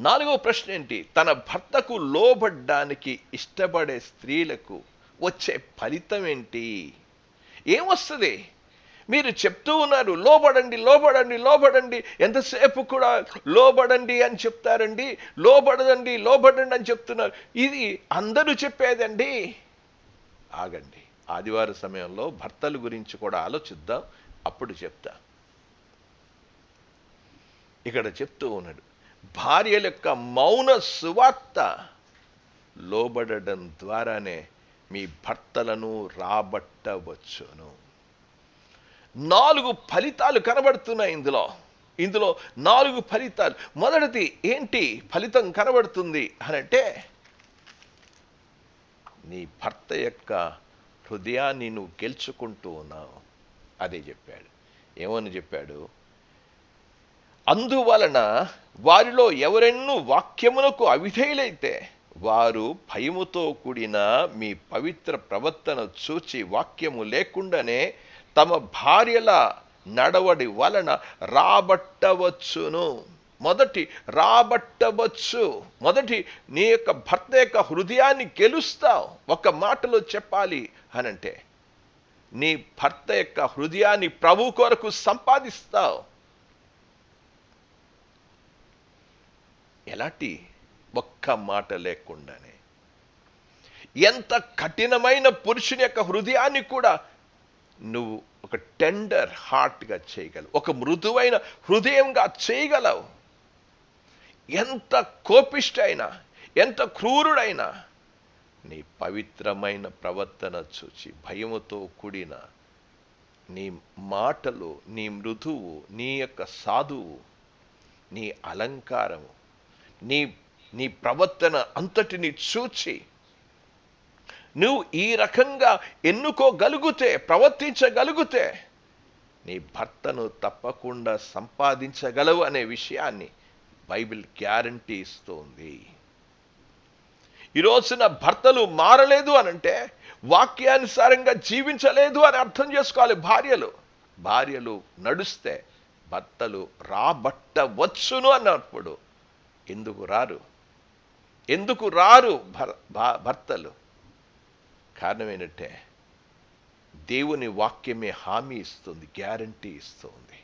నాలుగవ ప్రశ్న ఏంటి? తన భర్తకు లోబడ్డానికి ఇష్టపడే స్త్రీలకు వచ్చే ఫలితం ఏంటి? ఏమొస్తుంది? మీరు చెప్తూ ఉన్నారు లోబడండి లోబడండి లోబడండి. ఎంతసేపు కూడా లోబడండి అని చెప్తారండి లోబడదండి లోబడండి అని చెప్తున్నారు. ఇది అందరూ చెప్పేదండి. ఆగండి ఆదివారం సమయంలో భర్తల గురించి కూడా ఆలోచిద్దాం అప్పుడు చెప్తా. ఇక్కడ చెప్తూ ఉన్నాడు భార్యల యొక్క మౌన సువార్త లోబడడం ద్వారానే మీ భర్తలను రాబట్టవచ్చును. నాలుగు ఫలితాలు కనబడుతున్నాయి ఇందులో. ఇందులో నాలుగు ఫలితాలు. మొదటిది ఏంటి ఫలితం కనబడుతుంది అనంటే నీ భర్త యొక్క హృదయాన్ని నువ్వు గెలుచుకుంటూ ఉన్నావు. అదే చెప్పాడు. ఏమని చెప్పాడు? అందువలన వారిలో ఎవరెన్నూ వాక్యమునకు అవిధేయులైతే వారు భయముతో కూడిన మీ పవిత్ర ప్రవర్తన చూచి వాక్యము లేకుండానే తమ భార్యల నడవడి వలన రాబట్టవచ్చును. మొదటి రాబట్టవచ్చు. మొదటి నీ యొక్క భర్త యొక్క హృదయాన్ని గెలుస్తావు. ఒక మాటలో చెప్పాలి అనంటే నీ భర్త యొక్క హృదయాన్ని ప్రభు కొరకు సంపాదిస్తావు. ఎలాంటి ఒక్క మాట లేకుండానే. ఎంత కఠినమైన పురుషుని యొక్క హృదయాన్ని కూడా నువ్వు ఒక టెండర్ హార్ట్గా చేయగలవు. ఒక మృదువైన హృదయంగా చేయగలవు. ఎంత కోపిష్టైనా ఎంత క్రూరుడైనా నీ పవిత్రమైన ప్రవర్తన చూచి భయముతో కూడిన నీ మాటలు నీ మృదువు నీ యొక్క సాధువు నీ అలంకారము నీ నీ ప్రవర్తన అంతటిని చూచి నువ్వు ఈ రకంగా ఎన్నుకోగలిగితే ప్రవర్తించగలిగితే నీ భర్తను తప్పకుండా సంపాదించగలవు అనే విషయాన్ని బైబిల్ గ్యారంటీ ఇస్తోంది. ఈ రోజున భర్తలు మారలేదు అనంటే వాక్యానుసారంగా జీవించలేదు అని అర్థం చేసుకోవాలి భార్యలు. భార్యలు నడుస్తే భర్తలు రాబట్టవచ్చును అన్నప్పుడు ఎందుకు రారు? ఎందుకు రారు భర్ భర్తలు? కారణం దేవుని వాక్యమే హామీ ఇస్తుంది గ్యారంటీ ఇస్తుంది.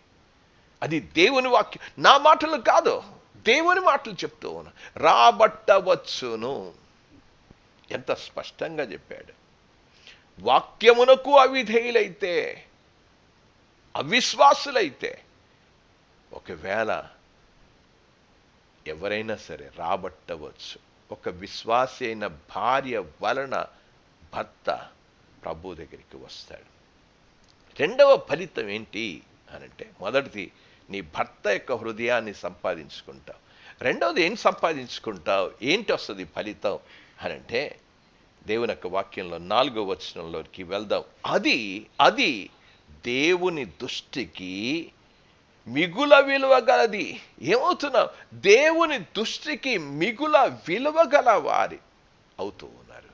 అది దేవుని వాక్యం. నా మాటలు కాదు దేవుని మాటలు చెప్తూ ఉన్నా. రాబట్టవచ్చును. ఎంత స్పష్టంగా చెప్పాడు. వాక్యమునకు అవిధేయులైతే అవిశ్వాసులైతే ఒకవేళ ఎవరైనా సరే రాబట్టవచ్చు. ఒక విశ్వాసి అయిన భార్య వలన భర్త ప్రభు దగ్గరికి వస్తాడు. రెండవ ఫలితం ఏంటి అనంటే మొదటిది నీ భర్త యొక్క హృదయాన్ని సంపాదించుకుంటావు. రెండవది ఏం సంపాదించుకుంటావు? ఏంటి వస్తుంది ఫలితం అనంటే దేవుని యొక్క వాక్యంలో నాలుగో వచనంలోకి వెళ్దాం. అది అది దేవుని దృష్టికి మిగుల విలువ గలది. ఏమవుతున్నావు దేవుని దృష్టికి మిగుల విలువ గల వారి అవుతూ ఉన్నారు.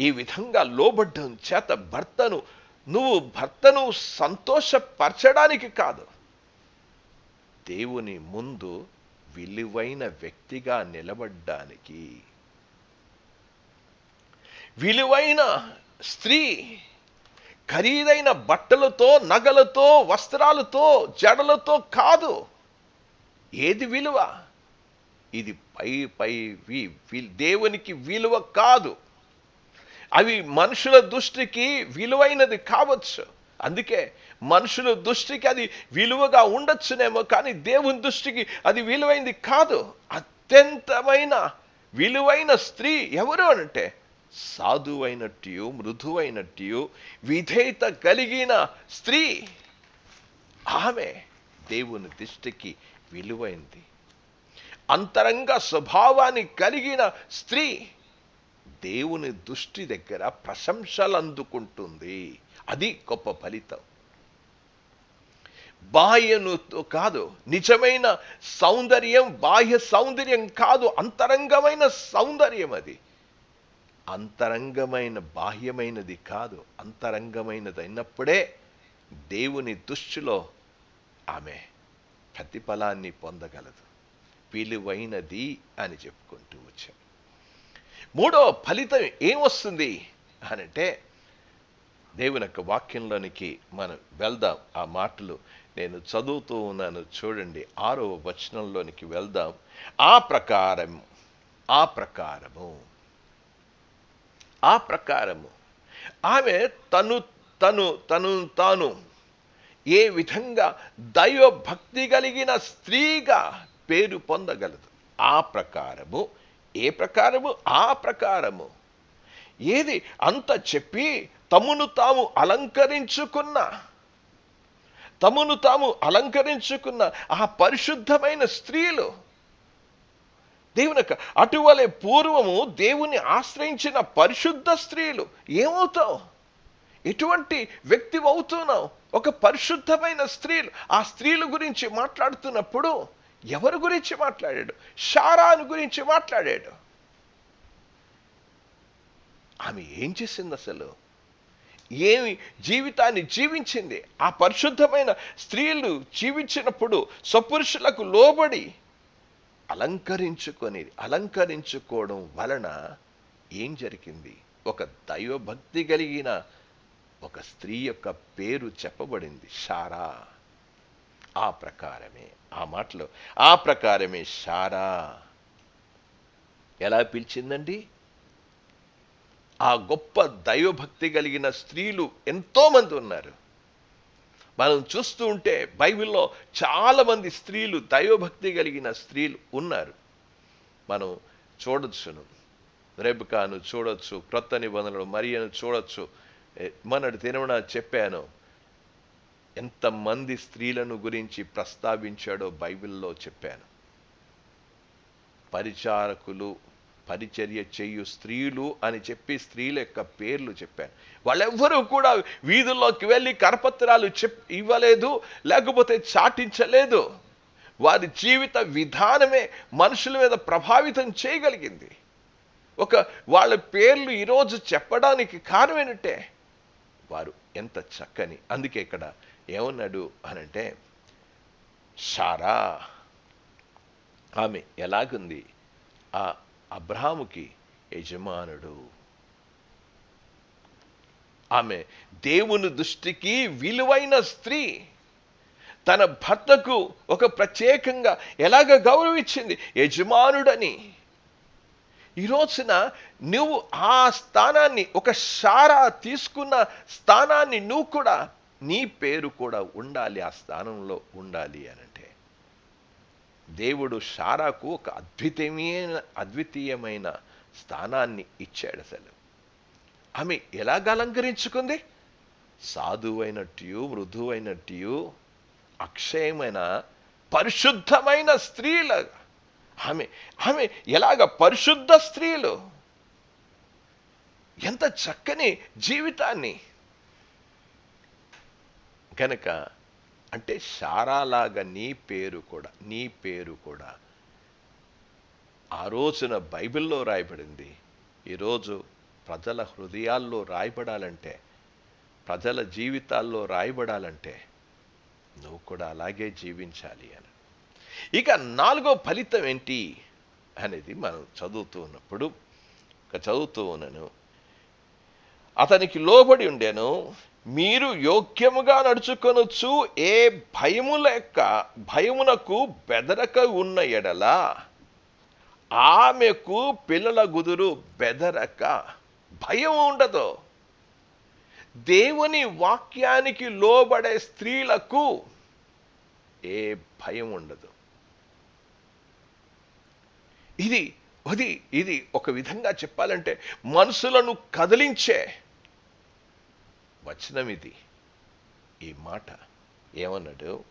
ఈ విధంగా లోబడ్డం చేత భర్తను నువ్వు భర్తను సంతోషపరచడానికి కాదు. దేవుని ముందు విలువైన వ్యక్తిగా నిలబడ్డానికి. విలువైన స్త్రీ ఖరీదైన బట్టలతో నగలతో వస్త్రాలతో జడలతో కాదు. ఏది విలువ? ఇది పై పై వి- దేవునికి విలువ కాదు. అవి మనుషుల దృష్టికి విలువైనది కావచ్చు. అందుకే మనుషుల దృష్టికి అది విలువగా ఉండొచ్చునేమో కానీ దేవుని దృష్టికి అది విలువైంది కాదు. అత్యంతమైన విలువైన స్త్రీ ఎవరు అనంటే సాధువైనట్టు మృదువైనట్టు విధేయత కలిగిన స్త్రీ. ఆమె దేవుని దిష్టికి విలువైంది. అంతరంగ స్వభావాన్ని కలిగిన స్త్రీ దేవుని దృష్టి దగ్గర ప్రశంసలు అందుకుంటుంది అది గొప్ప ఫలితం. బాహ్యనుతో కాదు నిజమైన సౌందర్యం బాహ్య సౌందర్యం కాదు అంతరంగమైన సౌందర్యం అది. అంతరంగమైన బాహ్యమైనది కాదు. అంతరంగమైనది అయినప్పుడే దేవుని దృష్టిలో ఆమె ప్రతిఫలాన్ని పొందగలదు. విలువైనది అని చెప్పుకుంటూ వచ్చాం. మూడో ఫలితం ఏమొస్తుంది అనంటే దేవుని యొక్క వాక్యంలోనికి మనం వెళ్దాం. ఆ మాటలు నేను చదువుతూ ఉన్నాను చూడండి. ఆరో వచనంలోనికి వెళ్దాం. ఆ ప్రకారం ఆ ప్రకారము. ఆ ప్రకారము. ఆమె తను తను తను తాను ఏ విధంగా దైవ భక్తి కలిగిన స్త్రీగా పేరు పొందగలదు. ఆ ప్రకారము ఏ ప్రకారము ఆ ప్రకారము. ఏది అంత చెప్పి తమను తాము అలంకరించుకున్న తమను తాము అలంకరించుకున్న ఆ పరిశుద్ధమైన స్త్రీలు దేవునక అటువలే పూర్వము దేవుని ఆశ్రయించిన పరిశుద్ధ స్త్రీలు ఏమవుతావు? ఎటువంటి వ్యక్తి అవుతున్నావు? ఒక పరిశుద్ధమైన స్త్రీలు. ఆ స్త్రీల గురించి మాట్లాడుతున్నప్పుడు ఎవరి గురించి మాట్లాడాడు? షారాను గురించి మాట్లాడాడు. ఆమె ఏం చేసింది అసలు? ఏమి జీవితాన్ని జీవించింది? ఆ పరిశుద్ధమైన స్త్రీలు జీవించినప్పుడు సపురుషులకు లోబడి అలంకరించుకొని అలంకరించుకోవడం వలన ఏం జరిగింది? ఒక దైవభక్తి కలిగిన ఒక స్త్రీ యొక్క పేరు చెప్పబడింది. షారా. ఆ ప్రకారమే ఆ మాటలో ఆ ప్రకారమే షారా. ఎలా పిలిచిందండి? ఆ గొప్ప దైవభక్తి కలిగిన స్త్రీలు ఎంతోమంది ఉన్నారు. మనం చూస్తూ ఉంటే బైబిల్లో చాలామంది స్త్రీలు దైవభక్తి కలిగిన స్త్రీలు ఉన్నారు. మనం చూడొచ్చును. రెబకాను చూడొచ్చు క్రొత్త నిబంధనలు మరియను చూడొచ్చు. ఏ, మొన్నటి తినమన చెప్పాను ఎంతమంది స్త్రీలను గురించి ప్రస్తావించాడో బైబిల్లో చెప్పాను. పరిచారకులు పరిచర్య చేయు స్త్రీలు అని చెప్పి స్త్రీల యొక్క పేర్లు చెప్పాను. వాళ్ళెవ్వరూ కూడా వీధుల్లోకి వెళ్ళి కరపత్రాలు చెప్ ఇవ్వలేదు లేకపోతే చాటించలేదు. వారి జీవిత విధానమే మనుషుల మీద ప్రభావితం చేయగలిగింది. ఒక వాళ్ళ పేర్లు ఈరోజు చెప్పడానికి కారణం ఏంటంటే వారు ఎంత చక్కని అందుకే ఇక్కడ ఏమన్నాడు అనంటే సారా ఆమె ఎలాగుంది? ఆ అబ్రహాముకి యజమానుడు. ఆమె దేవుని దృష్టికి విలువైన స్త్రీ. తన భర్తకు ఒక ప్రత్యేకంగా ఎలాగ గౌరవించింది? యజమానుడని. ఈ రోజున నువ్వు ఆ స్థానాన్ని ఒక షారా తీసుకున్న స్థానాన్ని నువ్వు కూడా నీ పేరు కూడా ఉండాలి ఆ స్థానంలో ఉండాలి అనంటే దేవుడు షారాకు ఒక అద్వితీయమైన అద్వితీయమైన స్థానాన్ని ఇచ్చాడు అసలు. ఆమె ఎలాగ అలంకరించుకుంది? సాధువైనట్టు మృదువైనట్టు అక్షయమైన పరిశుద్ధమైన స్త్రీలాగా. ఆమె ఆమె ఎలాగ పరిశుద్ధ స్త్రీలు? ఎంత చక్కని జీవితాన్ని. కనుక అంటే శారాలాగా నీ పేరు కూడా నీ పేరు కూడా. ఆ రోజున బైబిల్లో రాయబడింది ఈరోజు ప్రజల హృదయాల్లో రాయబడాలంటే ప్రజల జీవితాల్లో రాయబడాలంటే నువ్వు కూడా అలాగే జీవించాలి అని. ఇక నాలుగో ఫలితం ఏంటి అనేది మనం చదువుతూ ఉన్నప్పుడు ఇక చదువుతూ ఉన్నాను. అతనికి లోబడి ఉండేను మీరు యోగ్యముగా నడుచుకొనొచ్చు ఏ భయము లేక భయమునకు బెదరక ఉన్న ఎడల ఆమెకు పిల్లల గుదురు బెదరక భయం ఉండదు. దేవుని వాక్యానికి లోబడే స్త్రీలకు ఏ భయం ఉండదు. ఇది అది ఇది ఒక విధంగా చెప్పాలంటే మనసులను కదిలించే వచనమిది. ఈ మాట ఏమన్నాడు?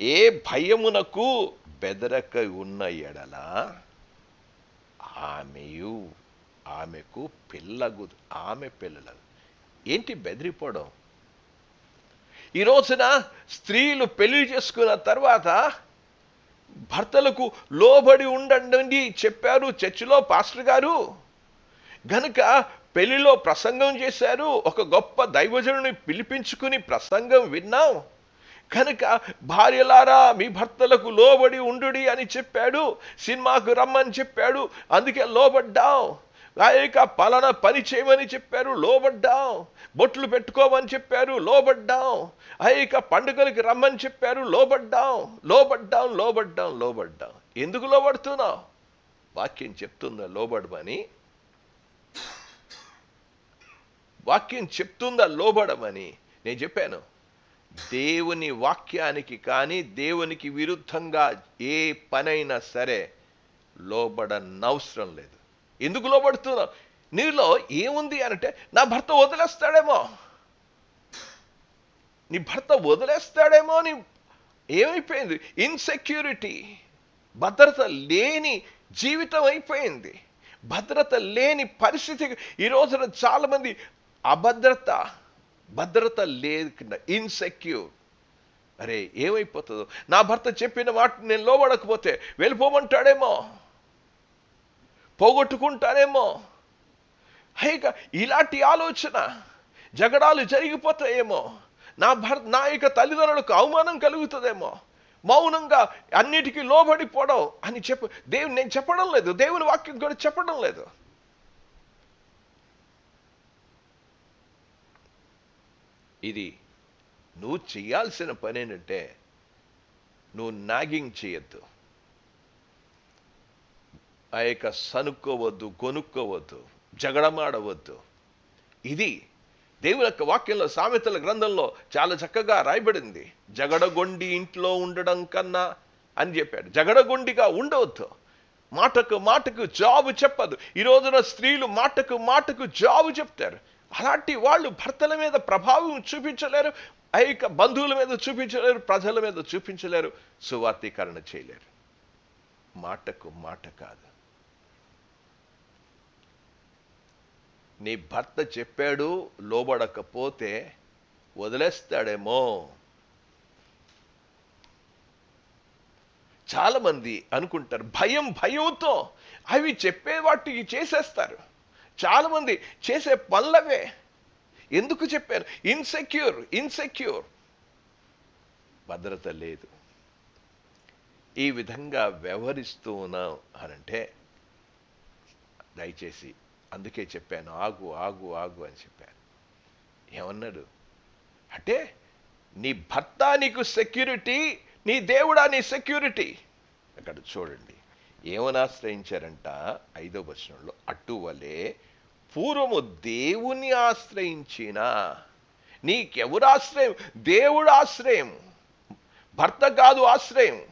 ఏ భయమునకు బెదరక ఉన్న ఎడల ఆమెయు ఆమెకు పిల్లగు ఆమె పిల్లలు. ఏంటి బెదిరిపోవడం? ఈ రోజున స్త్రీలు పెళ్ళి చేసుకున్న తర్వాత భర్తలకు లోబడి ఉండండి చెప్పారు చర్చిలో పాస్టర్ గారు. గనుక పెళ్ళిలో ప్రసంగం చేశారు. ఒక గొప్ప దైవజనుని పిలిపించుకుని ప్రసంగం విన్నాం. కనుక భార్యలారా మీ భర్తలకు లోబడి ఉండుడి అని చెప్పాడు. సినిమాకు రమ్మని చెప్పాడు. అందుకే లోబడ్డాం. ఆ యొక్క పలానా పని చేయమని చెప్పారు. లోబడ్డాం. బొట్లు పెట్టుకోమని చెప్పారు. లోబడ్డాం. ఆ యొక్క పండుగలకి రమ్మని చెప్పారు. లోబడ్డాం. లోబడ్డాం లోబడ్డాం లోబడ్డాం. ఎందుకు లోబడుతున్నావు? వాక్యం చెప్తుందా? లోబడమని? వాక్యం చెప్తుందా లోబడమని? నేను చెప్పాను. దేవుని వాక్యానికి కానీ దేవునికి విరుద్ధంగా ఏ పనైనా సరే లోబడనవసరం లేదు. ఎందుకు లోబడుతున్నావు? నీలో ఏముంది అంటే నా భర్త వదిలేస్తాడేమో. నీ భర్త వదిలేస్తాడేమో నీ ఏమైపోయింది? ఇన్సెక్యూరిటీ భద్రత లేని జీవితం అయిపోయింది. భద్రత లేని పరిస్థితి ఈ రోజున చాలా మంది అభద్రత భద్రత లేకుండా ఇన్సెక్యూర్ అరే ఏమైపోతుందో? నా భర్త చెప్పిన వాటిని నేను లోబడకపోతే వెళ్ళిపోమంటాడేమో? పోగొట్టుకుంటానేమో హైగా ఇలాంటి ఆలోచన జగడాలు జరిగిపోతాయేమో? నా భర్ నా యొక్క తల్లిదండ్రులకు అవమానం కలుగుతుందేమో? మౌనంగా అన్నిటికీ లోబడిపోవడం అని చెప్పు దేవుని నేను చెప్పడం లేదు. దేవుని వాక్యం కూడా చెప్పడం లేదు. ఇది నువ్వు చేయాల్సిన పని ఏంటంటే నువ్వు నాగింగ్ చేయొద్దు. ఆ యొక్క సనుక్కోవద్దు కొనుక్కోవద్దు జగడమాడవద్దు. ఇది దేవుని యొక్క వాక్యంలో సామెతల గ్రంథంలో చాలా చక్కగా రాయబడింది. జగడగొండి ఇంట్లో ఉండడం కన్నా అని చెప్పాడు. జగడగొండిగా ఉండవద్దు. మాటకు మాటకు జాబు చెప్పదు. ఈ రోజున స్త్రీలు మాటకు మాటకు జాబు చెప్తారు. అలాంటి వాళ్ళు భర్తల మీద ప్రభావం చూపించలేరు ఐక బంధువుల మీద చూపించలేరు ప్రజల మీద చూపించలేరు సువార్తీకరణ చేయలేరు. మాటకు మాట కాదు. నీ భర్త చెప్పాడు లోబడకపోతే వదిలేస్తాడేమో. చాలా మంది అనుకుంటారు భయం భయంతో అవి చెప్పే వాటికి చేసేస్తారు. చాలా మంది చేసే పనులవే. ఎందుకు చెప్పారు ఇన్సెక్యూర్ ఇన్సెక్యూర్ భద్రత లేదు. ఈ విధంగా వ్యవహరిస్తూ ఉన్నాం అనంటే దయచేసి అందుకే చెప్పాను ఆగు ఆగు ఆగు అని చెప్పాను. ఏమన్నాడు? అంటే నీ భర్త నీకు సెక్యూరిటీ నీ దేవుడా నీ సెక్యూరిటీ అక్కడ చూడండి. ఏమని ఆశ్రయించారంట ఐదో వచనంలో అటువలే పూర్వము దేవుని ఆశ్రయించిన నీకెవరు ఆశ్రయం దేవుడు ఆశ్రయం. భర్త కాదు ఆశ్రయం.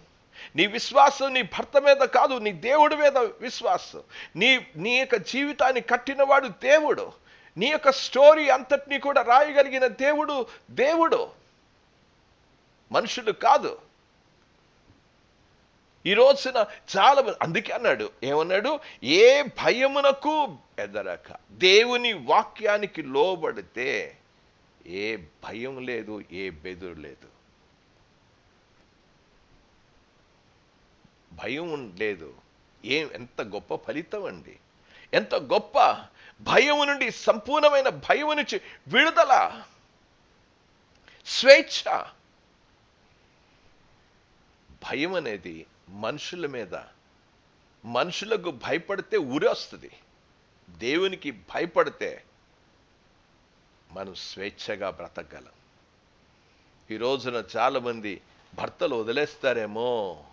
నీ విశ్వాసం నీ భర్త మీద కాదు నీ దేవుడి మీద విశ్వాసం. నీ నీ యొక్క జీవితాన్ని కట్టినవాడు దేవుడు. నీ యొక్క స్టోరీ అంతటినీ కూడా రాయగలిగిన దేవుడు దేవుడు. మనుషులు కాదు. ఈ రోజున చాలా అందుకే అన్నాడు. ఏమన్నాడు? ఏ భయమునకు ఎదరక. దేవుని వాక్యానికి లోబడితే ఏ భయం లేదు ఏ బెదురు లేదు. భయం లేదు. ఏం ఎంత గొప్ప ఫలితం అండి. ఎంత గొప్ప భయం నుండి సంపూర్ణమైన భయం నుంచి విడుదల స్వేచ్ఛ. భయం అనేది మనుషుల మీద. మనుషులకు భయపడితే ఉరేస్తుంది దేవునికి భయపడితే మనం స్వేచ్ఛగా బ్రతకగలం. ఈ రోజున చాలామంది భర్తలు వదిలేస్తారేమో.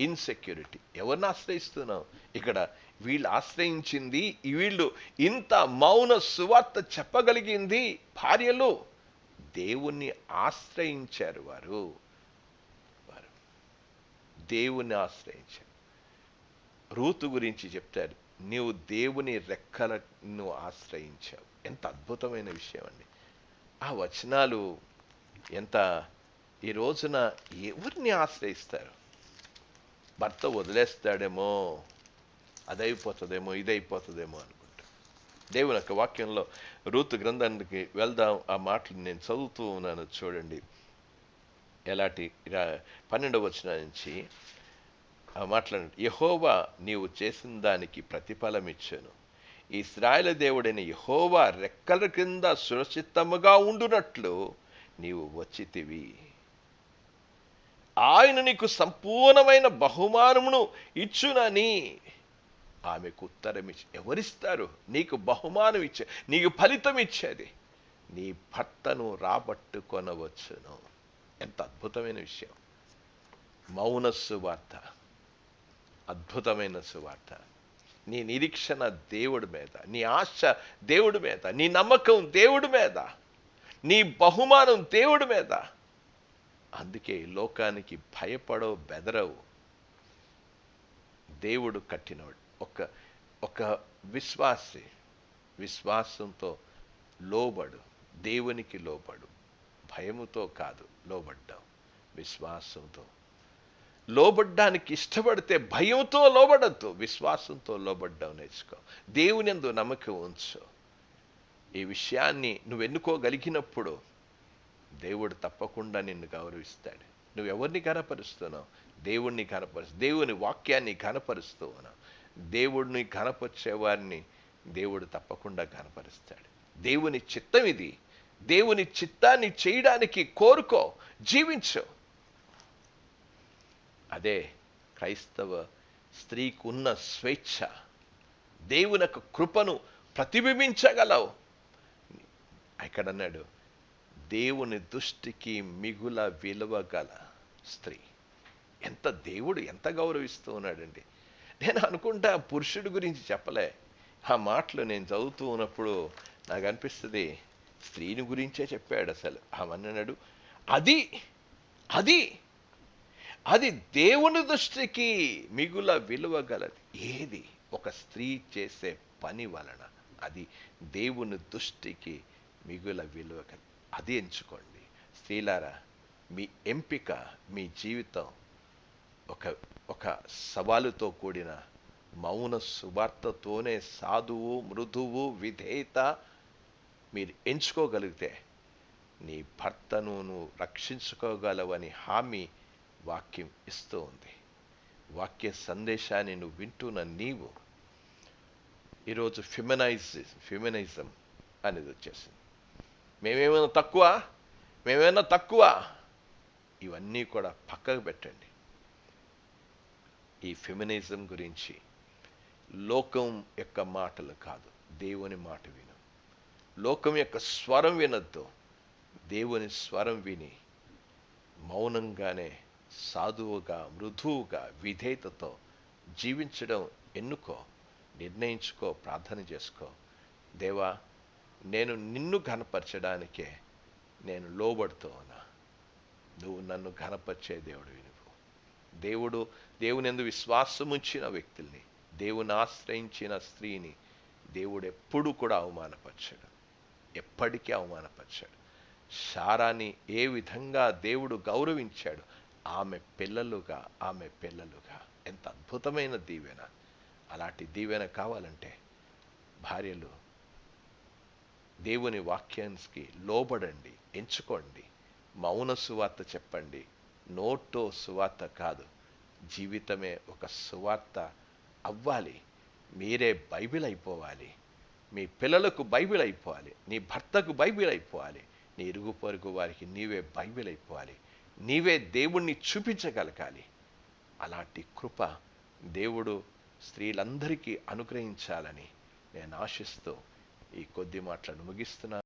ఇన్సెక్యూరిటీ ఎవరిని ఆశ్రయిస్తున్నాం ఇక్కడ వీళ్ళు ఆశ్రయించింది వీళ్ళు ఇంత మౌన సువార్త చెప్పగలిగింది భార్యలు. దేవుణ్ణి ఆశ్రయించారు వారు. దేవుని ఆశ్రయించాను రూతు గురించి చెప్తారు నీవు దేవుని రెక్కలను ఆశ్రయించావు. ఎంత అద్భుతమైన విషయం అండి. ఆ వచనాలు ఎంత ఈ రోజున ఎవరిని ఆశ్రయిస్తారు? భర్త వదిలేస్తాడేమో అదైపోతుందేమో ఇదైపోతుందేమో అనుకుంటా. దేవుని యొక్క వాక్యంలో రూతు గ్రంథానికి వెళ్దాం ఆ మాటలు నేను చదువుతూ ఉన్నాను చూడండి. ఎలాంటి పన్నెండవ వచనం నుంచి మాట్లాడు యహోవా నీవు చేసిన దానికి ప్రతిఫలం ఇచ్చాను. ఇస్రాయల దేవుడైన యహోవా రెక్కల కింద సురక్షితముగా ఉండునట్లు నీవు వచ్చితివి. ఆయన నీకు సంపూర్ణమైన బహుమానమును ఇచ్చునని ఆమెకు ఉత్తరం ఇచ్చి ఎవరిస్తారు? నీకు బహుమానం ఇచ్చే నీకు ఫలితం ఇచ్చేది. నీ భర్తను రాబట్టుకొనవచ్చును. ఎంత అద్భుతమైన విషయం. మౌన సువార్త అద్భుతమైన సువార్త నీ నిరీక్షణ దేవుడి మీద నీ ఆశ దేవుడి మీద నీ నమ్మకం దేవుడి మీద నీ బహుమానం దేవుడి మీద. అందుకే లోకానికి భయపడవు బెదరవు. దేవుడు కట్టినవాడు. ఒక ఒక విశ్వాసి విశ్వాసంతో లోబడు దేవునికి లోబడు భయముతో కాదు. లోబడ్డావు. విశ్వాసంతో. లోబడ్డానికి ఇష్టపడితే భయంతో లోబడద్దు. విశ్వాసంతో లోబడ్డావు నేర్చుకో. దేవుని ఎందు నమ్మకం ఉంచు. ఈ విషయాన్ని నువ్వు ఎన్నుకోగలిగినప్పుడు దేవుడు తప్పకుండా నిన్ను గౌరవిస్తాడు. నువ్వు ఎవరిని కనపరుస్తున్నావు దేవుణ్ణి కనపరుస్తు దేవుని వాక్యాన్ని కనపరుస్తూ ఉన్నావు దేవుడిని కనపరిచే వారిని దేవుడు తప్పకుండా కనపరుస్తాడు దేవుని చిత్తం ఇది. దేవుని చిత్తాన్ని చేయడానికి కోరుకో జీవించు. అదే క్రైస్తవ స్త్రీకి ఉన్న స్వేచ్ఛ. దేవుని యొక్క కృపను ప్రతిబింబించగలవు. ఇక్కడ అన్నాడు దేవుని దృష్టికి మిగుల విలువ గల స్త్రీ. ఎంత దేవుడు ఎంత గౌరవిస్తూ ఉన్నాడండి. నేను అనుకుంటా పురుషుడి గురించి చెప్పలే. ఆ మాటలు నేను చదువుతూ ఉన్నప్పుడు నాకు అనిపిస్తుంది స్త్రీని గురించే చెప్పాడు అసలు. ఆమన్నాడు అది అది అది దేవుని దృష్టికి మిగుల విలువగలది ఏది? ఒక స్త్రీ చేసే పని వలన అది దేవుని దృష్టికి మిగుల విలువగలది అది ఎంచుకోండి. స్త్రీలారా మీ ఎంపిక మీ జీవితం ఒక ఒక సవాలుతో కూడిన మౌన సువార్తతోనే సాధువు మృదువు విధేయత మీరు ఎంచుకోగలిగితే నీ భర్తను నువ్వు రక్షించుకోగలవని హామీ వాక్యం ఇస్తూ ఉంది. వాక్య సందేశాన్ని నువ్వు వింటున్న నీవు ఈరోజు ఫిమనైజ్ ఫిమనైజం అనేది వచ్చేసింది. మేమేమైనా తక్కువ? మేమేమైనా తక్కువ? ఇవన్నీ కూడా పక్కకు పెట్టండి. ఈ ఫెమినిజం గురించి లోకం యొక్క మాటలు కాదు దేవుని మాట విను. లోకం యొక్క స్వరం వినొద్దు. దేవుని స్వరం విని మౌనంగానే సాధువుగా మృదువుగా విధేయతతో జీవించడం ఎన్నుకో నిర్ణయించుకో ప్రార్థన చేసుకో. దేవా నేను నిన్ను ఘనపరచడానికే నేను లోబడుతూ ఉన్నా నువ్వు నన్ను ఘనపరిచే దేవుడు నువ్వు దేవుడు దేవుని ఎందు విశ్వాసముంచిన వ్యక్తుల్ని దేవుని ఆశ్రయించిన స్త్రీని దేవుడు ఎప్పుడు కూడా అవమానపరచడు. ఎప్పటికీ అవమానపరిచాడు. సారాని ఏ విధంగా దేవుడు గౌరవించాడు? ఆమె పిల్లలుగా ఆమె పిల్లలుగా. ఎంత అద్భుతమైన దీవెన. అలాంటి దీవెన కావాలంటే భార్యలు దేవుని వాక్యానికి లోబడండి ఎంచుకోండి. మౌన సువార్త చెప్పండి. నోటో సువార్త కాదు. జీవితమే ఒక సువార్త అవ్వాలి. మీరే బైబిల్ అయిపోవాలి. మీ పిల్లలకు బైబిల్ అయిపోవాలి నీ భర్తకు బైబిల్ అయిపోవాలి నీ ఇరుగు పొరుగు వారికి నీవే బైబిల్ అయిపోవాలి నీవే దేవుణ్ణి చూపించగలగాలి. అలాంటి కృప దేవుడు స్త్రీలందరికీ అనుగ్రహించాలని నేను ఆశిస్తూ ఈ కొద్ది మాటలను ముగిస్తున్నాను.